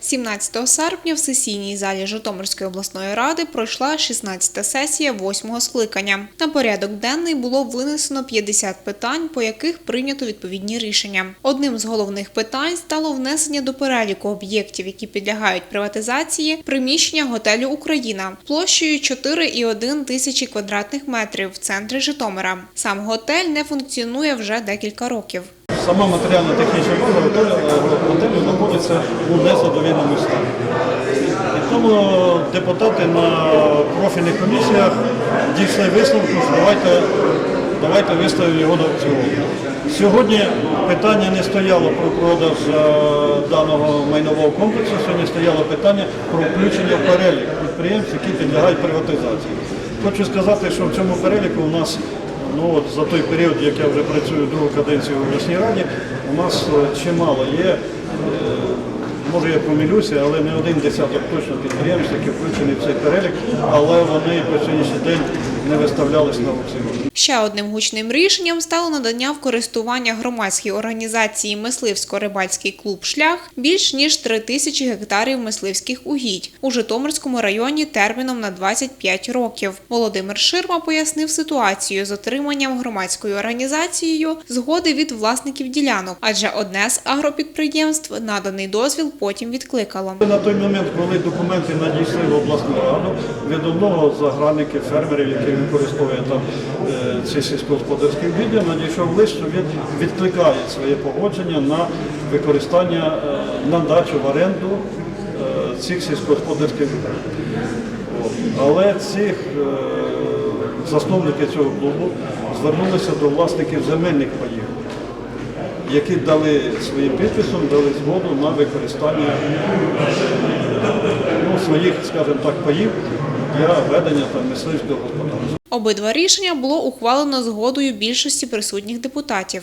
17 серпня в сесійній залі Житомирської обласної ради пройшла 16-та сесія 8-го скликання. На порядок денний було винесено 50 питань, по яких прийнято відповідні рішення. Одним з головних питань стало внесення до переліку об'єктів, які підлягають приватизації, приміщення готелю Україна площею 4,1 тисячі квадратних метрів в центрі Житомира. Сам готель не функціонує вже декілька років. Сама матеріально-технічна готелю, готелю знаходиться у незадовільному стані. І тому депутати на профільних комісіях дійшли висновку, що давайте, давайте виставимо його до аукціону. Сьогодні питання не стояло про продаж е, даного майнового комплексу, сьогодні стояло питання про включення в перелік підприємств, які підлягають приватизації. Хочу сказати, що в цьому переліку у нас Ну от за той період, як я вже працюю другу каденцію в обласній раді, у нас е, чимало є. е, Може я помилюся, але не один десяток точно підприємств, які включені в цей перелік, але вони по сьогоднішній день не виставлялись на аукціон. Ще одним гучним рішенням стало надання в користування громадській організації Мисливсько-рибальський клуб Шлях більш ніж 3 тисячі гектарів мисливських угідь у Житомирському районі терміном на 25 років. Володимир Ширма пояснив ситуацію з отриманням громадською організацією згоди від власників ділянок, адже одне з агропідприємств наданий дозвіл потім відкликало. На той момент, коли документи надійшли в обласну раду, від одного з аграрників, фермерів, який використовує там е, ці сільськогосподарські угіддя, надійшов лист, що він відкликає своє погодження на використання е, на дачу в оренду е, цих сільськогосподарських угідь. Але цих засновники цього клубу звернулися до власників земельних паїв які дали своїм підписом, дали згоду на використання своїх, скажімо так, паїв для ведення там, мисливського господарства. Обидва рішення було ухвалено згодою більшості присутніх депутатів.